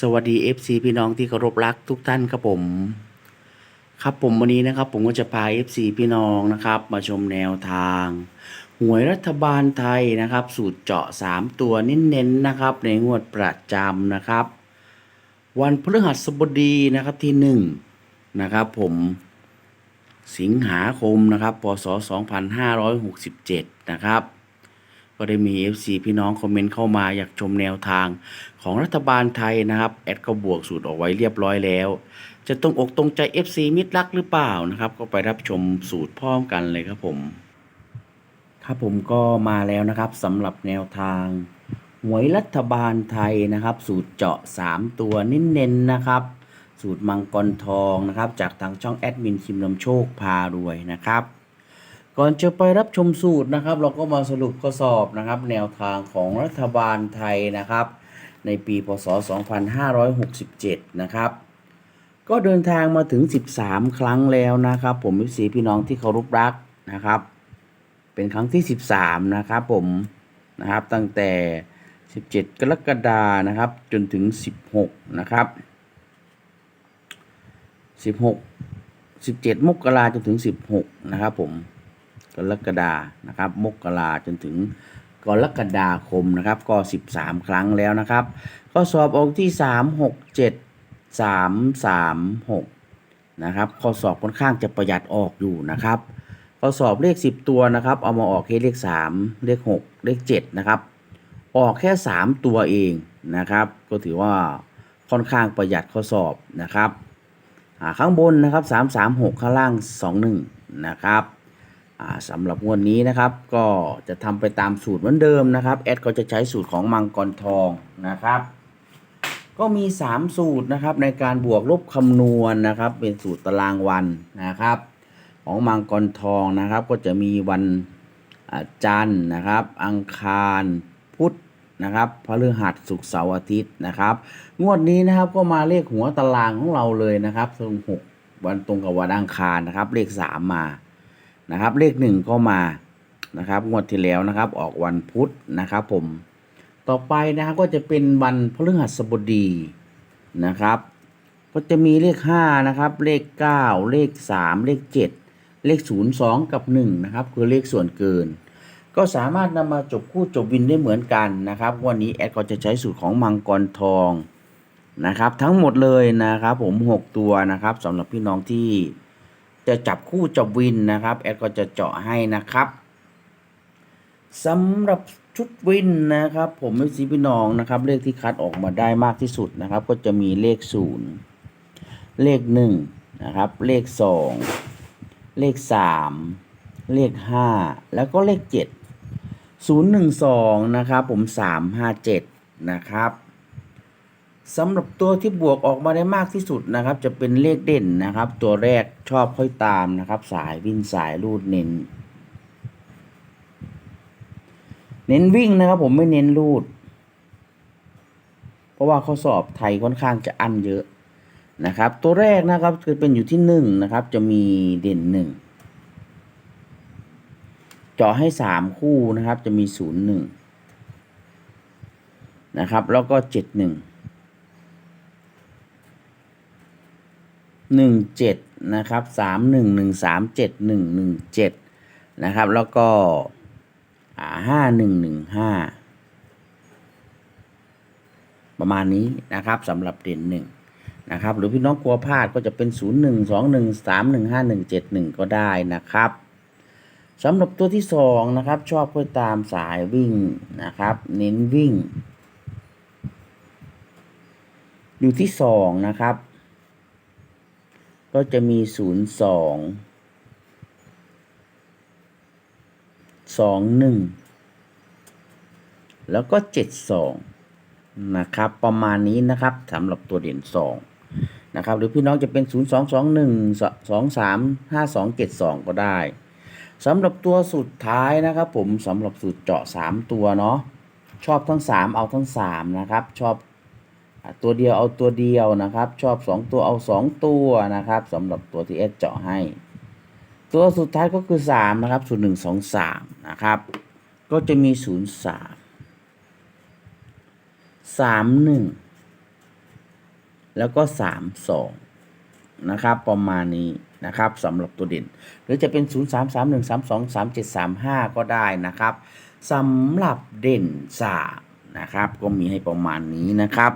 สวัสดี FC พี่น้องที่เคารพรักทุกท่านครับผม ครับผมวันนี้นะครับ ผมก็จะพา FC พี่น้องนะครับ มาชมแนวทาง หวยรัฐบาลไทยนะครับ สูตรเจาะ 3 ตัวเน้นๆนะครับ ในงวดประจำนะครับ วันพฤหัสบดีนะครับที่ 1 นะครับผมสิงหาคมนะครับพศ2567 นะครับ ก็ได้มี FC พี่น้องคอมเมนต์เข้ามาอยากชมแนวทางของรัฐบาลไทยนะครับ แอดก็บวกสูตรออกไว้เรียบร้อยแล้ว จะตรงอกตรงใจ FC มิตรรักหรือเปล่านะครับ ก็ไปรับชมสูตรพร้อมกันเลยครับผม ครับผมก็มาแล้วนะครับสำหรับแนวทาง หวยรัฐบาลไทยนะครับ สูตรเจาะ 3 ตัวเน้นๆนะครับ สูตรมังกรทองนะครับ จากทางช่องแอดมินคิมนำโชคพารวยนะครับ ก่อนจะไปรับชมสูตรนะครับ เราก็มาสรุปข้อสอบนะครับ แนวทางของรัฐบาลไทยนะครับ ในปีพศ 2567 นะครับ ก็เดินทางมาถึง 13 ครั้งแล้วนะครับ ผมวิสีพี่น้องที่เคารพรักนะครับ เป็นครั้งที่ 13 นะครับผมนะครับตั้งแต่ 17 กรกฎานะครับจนถึง 16 นะครับ 16 17 มกราจนถึง 16 นะครับผม กรกฎานะครับ มกราจนถึงกรกฎาคมนะครับ ก็ 13 ครั้งแล้วนะครับก็สอบออกที่ 3 6 7 3 3 6 นะครับข้อสอบค่อนข้างจะประหยัดออกอยู่นะครับข้อสอบเลข 10 ตัวนะครับ เอามาออกแค่เลข 3 เลข 6 เลข 7 นะครับ ออกแค่ 3 ตัวเองนะครับ ก็ถือว่าค่อนข้างประหยัดข้อสอบนะครับข้างบนนะครับ 3 3 6 ข้างล่าง 2 1 นะครับ สำหรับงวดนี้นะครับ ก็จะทำไปตามสูตรเหมือนเดิมนะครับแอดก็จะใช้สูตรของมังกรทองนะครับ ก็มี 3 สูตรนะครับในการบวกลบคำนวณนะครับ เป็นสูตรตารางวันนะครับ ของมังกรทองนะครับ ก็จะมีวันอาจันทร์นะครับ อังคารพุธนะครับพฤหัสศุกร์เสาร์อาทิตย์นะครับ งวดนี้นะครับก็มาเลขหัวตารางของเราเลยนะครับตรงหกวันตรงกับวันอังคารนะครับ เลขสามมา นะครับ เลขหนึ่งก็มานะครับ งวดที่แล้วนะครับ ออกวันพุธนะครับ ผม ต่อไปนะครับก็จะเป็นวันพฤหัสบดีนะครับ ก็จะมีเลขห้านะครับ เลขเก้าเลขสามเลขเจ็ดเลขศูนย์สองกับหนึ่งนะครับ คือเลขส่วนเกิน ก็สามารถนำมาจบคู่จบวินได้เหมือนกันนะครับ วันนี้แอดก็จะใช้สูตรของมังกรทองนะครับ ทั้งหมดเลยนะครับ ผมหกตัวนะครับสำหรับพี่น้องที่ จะจับคู่จับวินนะครับแอดก็จะเจาะให้นะครับสำหรับชุดวินนะครับ ผมไม่ซีพี่น้องนะครับ เลขที่คัดออกมาได้มากที่สุดนะครับ ก็จะมีเลขศูนย์เลขหนึ่งนะครับ เลขสองเลขสามเลขห้าแล้วก็เลขเจ็ดศูนย์หนึ่งสองนะครับ ผมสามห้าเจ็ดนะครับ สำหรับตัวที่บวกออกมาได้มากที่สุดนะครับ จะเป็นเลขเด่นนะครับ ตัวแรกชอบค่อยตามนะครับ สายวิ่งสายรูดเน้น เน้นวิ่งนะครับ ผมไม่เน้นรูด เพราะว่าข้อสอบไทยค่อนข้างจะอั้นเยอะนะครับ ตัวแรกนะครับคือเป็นอยู่ที่หนึ่งนะครับ จะมีเด่นหนึ่งเจาะให้สามคู่นะครับ จะมีศูนย์หนึ่งนะครับ แล้วก็เจ็ดหนึ่ง หนึ่งเจ็ดนะครับสามหนึ่งหนึ่งสามเจ็ดหนึ่งหนึ่งเจ็ดนะครับ แล้วก็ห้าหนึ่งหนึ่งห้าประมาณนี้นะครับสำหรับเด่นหนึ่งนะครับ หรือพี่น้องกลัวพลาดก็จะเป็นศูนย์หนึ่งสองหนึ่งสามหนึ่งห้าหนึ่งเจ็ดหนึ่งก็ได้นะครับสำหรับตัวที่สองนะครับ ชอบเพื่อตามสายวิ่งนะครับ เน้นวิ่ง อยู่ที่สองนะครับ ก็จะมีศูนย์สองสองหนึ่งแล้วก็เจ็ดสองนะครับ ประมาณนี้นะครับสำหรับตัวเด่นสองนะครับหรือพี่น้องจะเป็น0 2 2 1 2 3 5 2 7 2ก็ได้สำหรับตัวสุดท้ายนะครับ ผมสำหรับสูตรเจาะ3ตัวเนาะชอบทั้ง3เอาทั้ง3นะครับ ชอบ ตัวเดียวเอาตัวเดียวนะครับ ชอบ 2 ตัวเอา 2 ตัวนะครับสำหรับตัวที่เอสเจาะให้ ตัวสุดท้ายก็คือ 3 นะครับศูนย์หนึ่งสองสามนะครับ ก็จะมี 0 3 3 1 แล้วก็ 3 2 นะครับ ประมาณนี้นะครับสำหรับตัวเด่น หรือจะเป็น 0 3 3 1 3 2 3 7 3 5 ก็ได้นะครับสำหรับเด่น3นะครับ ก็มีให้ประมาณนี้นะครับ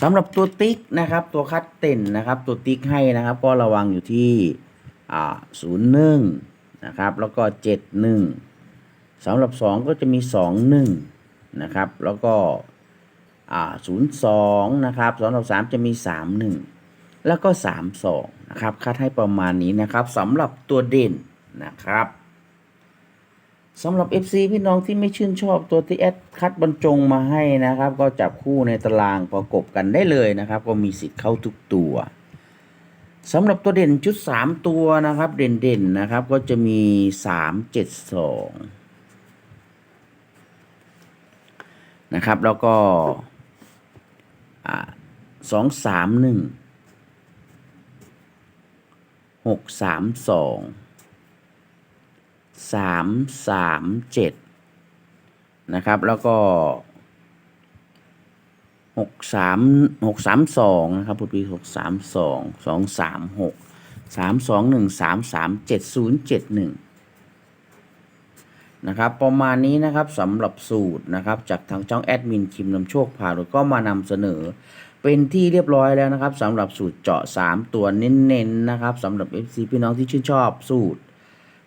สำหรับตัวติ๊กนะครับตัวคัดเต้นนะครับตัวติ๊กให้นะครับ ก็ระวังอยู่ที่ศูนย์หนึ่งนะครับแล้วก็เจ็ดหนึ่งสำหรับสองก็จะมีสองหนึ่งนะครับแล้วก็ศูนย์สองนะครับสำหรับสามจะมีสามหนึ่งแล้วก็สามสองนะครับคัดให้ประมาณนี้นะครับสำหรับตัวเด่นนะครับ สำหรับ FC พี่น้องที่ไม่ชื่นชอบตัวที่แอดคัดบรรจงมาให้นะครับ ก็จับคู่ในตารางประกบกันได้เลยนะครับ ก็มีสิทธิ์เข้าทุกตัวสำหรับตัวเด่นชุด 3 ตัวนะครับ เด่นๆนะครับ ก็จะมี 3 7 2 นะครับ แล้วก็สองสามหนึ่งหกสามสอง สามสามเจ็ดนะครับ แล้วก็หกสามหกสามสองนะครับพุทธวีหกสามสองสองสามหกสามสองหนึ่งสามสามเจ็ดศูนย์เจ็ดหนึ่งนะครับประมาณนี้นะครับสำหรับสูตรนะครับจากทางช่องแอดมินคิมนำโชคพาเราก็มานำเสนอ เป็นที่เรียบร้อยแล้วนะครับสำหรับสูตรเจาะ 3 ตัวเน้นๆนะครับสำหรับ FC พี่น้องที่ชื่นชอบสูตร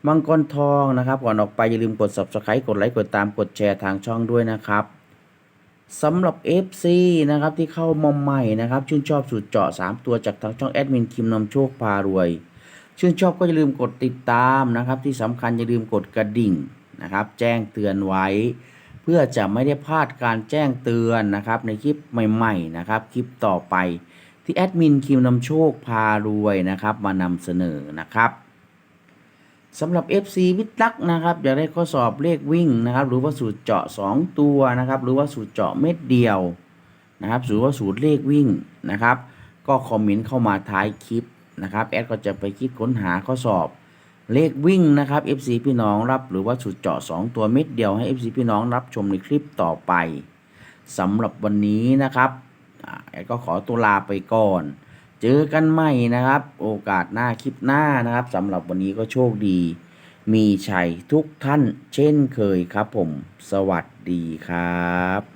มังกรทองนะครับ ก่อนออกไปอย่าลืมกด subscribe กดไลค์กดตามกดแชร์ทางช่องด้วยนะครับสำหรับ FC นะครับที่เข้ามาใหม่นะครับ ชื่นชอบสูตรเจาะ 3 ตัวจากทางช่องแอดมินคิมนำโชคพารวย ชื่นชอบก็อย่าลืมกดติดตามนะครับ ที่สำคัญอย่าลืมกดกระดิ่งนะครับ แจ้งเตือนไว้ เพื่อจะไม่ได้พลาดการแจ้งเตือนนะครับ ในคลิปใหม่ๆนะครับ คลิปต่อไปที่แอดมินคิวนำโชคพารวยนะครับ มานำเสนอนะครับ สำหรับ FC วิทักษ์นะครับอยากได้ข้อสอบเลขวิ่งนะครับหรือว่าสูตรเจาะ 2 ตัวนะครับหรือว่าสูตรเจาะเม็ดเดียวนะครับหรือว่าสูตรเลขวิ่งนะครับ ก็คอมเมนต์เข้ามาท้ายคลิปนะครับแอดก็จะไปคิดค้นหาข้อสอบเลขวิ่งนะครับ FC พี่น้องรับหรือว่าสุดเจาะ 2 ตัวเม็ดเดียวให้ FC พี่น้องรับชมในคลิปต่อไปสำหรับวันนี้นะครับแอดก็ขอตัวลาไปก่อน เจอกันใหม่นะครับ โอกาสหน้าคลิปหน้านะครับสำหรับวันนี้ก็โชคดี มีชัยทุกท่านเช่นเคยครับผม สวัสดีครับ